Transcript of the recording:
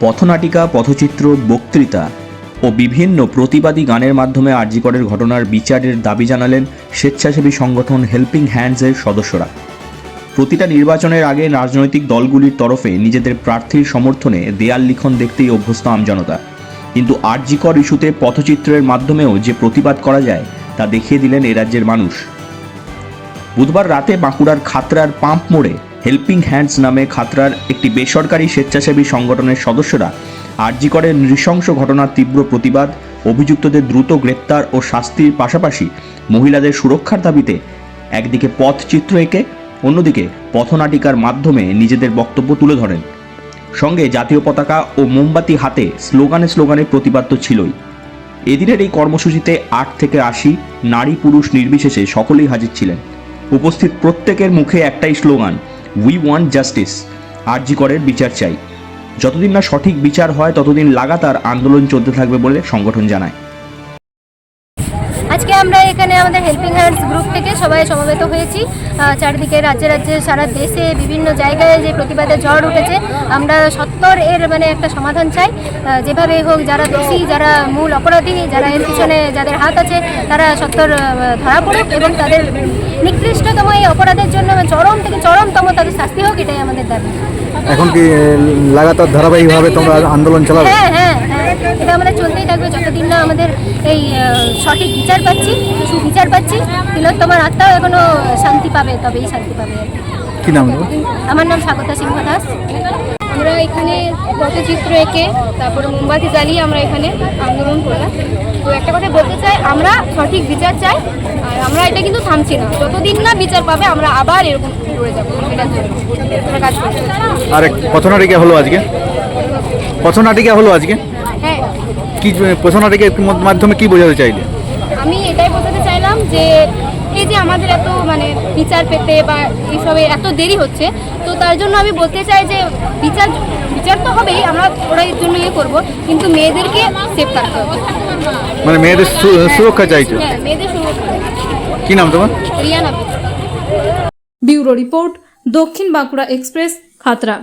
পথনাটিকা, পথচিত্র, বক্তৃতা ও বিভিন্ন প্রতিবাদী গানের মাধ্যমে আরজিকরের ঘটনার বিচারের দাবি জানালেন স্বেচ্ছাসেবী সংগঠন হেল্পিং হ্যান্ডসের সদস্যরা। প্রতিটা নির্বাচনের আগে রাজনৈতিক দলগুলির তরফে নিজেদের প্রার্থীর সমর্থনে দেয়াল লিখন দেখতেই অভ্যস্ত আমজনতা। কিন্তু আরজিকর ইস্যুতে পথচিত্রের মাধ্যমেও যে প্রতিবাদ করা যায়, তা দেখিয়ে দিলেন এ রাজ্যের মানুষ। বুধবার রাতে বাঁকুড়ার খাতরার পাম্প মোড়ে হেল্পিং হ্যান্ডস নামে খাতরার একটি বেসরকারি স্বেচ্ছাসেবী সংগঠনের সদস্যরা আরজিকরের নৃশংস ঘটনার তীব্র প্রতিবাদ, অভিযুক্তদের দ্রুত গ্রেপ্তার ও শাস্তির পাশাপাশি মহিলাদের সুরক্ষার দাবিতে একদিকে পথচিত্র এঁকে, অন্যদিকে পথনাটিকার মাধ্যমে নিজেদের বক্তব্য তুলে ধরেন। সঙ্গে জাতীয় পতাকা ও মোমবাতি হাতে স্লোগানে স্লোগানে প্রতিবাদ তো ছিলই। এদিনের এই কর্মসূচিতে আট থেকে আশি নারী পুরুষ নির্বিশেষে সকলেই হাজির ছিলেন। উপস্থিত প্রত্যেকের মুখে একটাই slogan we want justice RG করের বিচার চাই। যতদিন না সঠিক বিচার হয়, ততদিন লাগাতার আন্দোলন চলতে থাকবে বলে সংগঠন জানায়। আমাদের হেল্পিং হ্যান্ডস গ্রুপ থেকে সবাই সমবেত হয়েছি। চারিদিকে রাজ্যে রাজ্যে সারা দেশে বিভিন্ন জায়গায় যে প্রতিবাদের ঝড় উঠেছে আমরা সত্তর এর মানে একটা সমাধান চাই। যেভাবে হোক যারা দোষী যারা মূল অপরাধী যারা এর পিছনে যাদের হাত আছে তারা সত্তর ধরা পড়ুক এবং তাদের নিকৃষ্টতম এই অপরাধের জন্য চরম থেকে চরমতম তাদের শাস্তি হোক এটাই আমাদের দাবি। এখন কি লাগাতার ধারাবাহিকভাবে তোমরা আন্দোলন চালাবে? হ্যাঁ হ্যাঁ এটা আমাদের চলতেই থাকবে যতদিন না আমাদের এই সঠিক বিচার পাচ্ছি সুবিচার পাচ্ছি তোমার আত্মাও এখনও শান্তি পাবে তবেই শান্তি পাবে কি। নাম আমার নাম স্বাগতা সিংহ দাস। আমরা এখানে পটচিত্র এঁকে তারপরে মোমবাতি জ্বালিয়ে আমরা এখানে আন্দোলন করলাম। তো একটা কথা বলতে চাই আমরা সঠিক বিচার চাই আর আমরা এটা কিন্তু থামছি না। যতদিন না বিচার পাবে আমরা আবার এরকম করে যাব এটার জন্য আমরা কাজ করছি আর এক পথনাটিকা হলো আজকে? পথনাটিকা হলো আজকে? হ্যাঁ কি পথনাটিকার মাধ্যমে কি বোঝাতে চাইলে? আমি এটাই বোঝাতে চাইলাম যে এই যে আমাদের এত মানে বিচার পেতে বা এইসবে এত দেরি হচ্ছে তো তার জন্য আমি বলতে চাই যে বিচার বিচার তো হবেই আমরা ওরা এর জন্য ইয়ে করব কিন্তু মেয়েদেরকে সেভ থাকতে হবে। মানে মেয়েদের সুরক্ষা চাইছো হ্যাঁ মেয়েদের সুরক্ষা। কি নাম তোমার? রিয়ানা। ব্যুরো রিপোর্ট দক্ষিণ বাঁকুড়া এক্সপ্রেস খাতড়া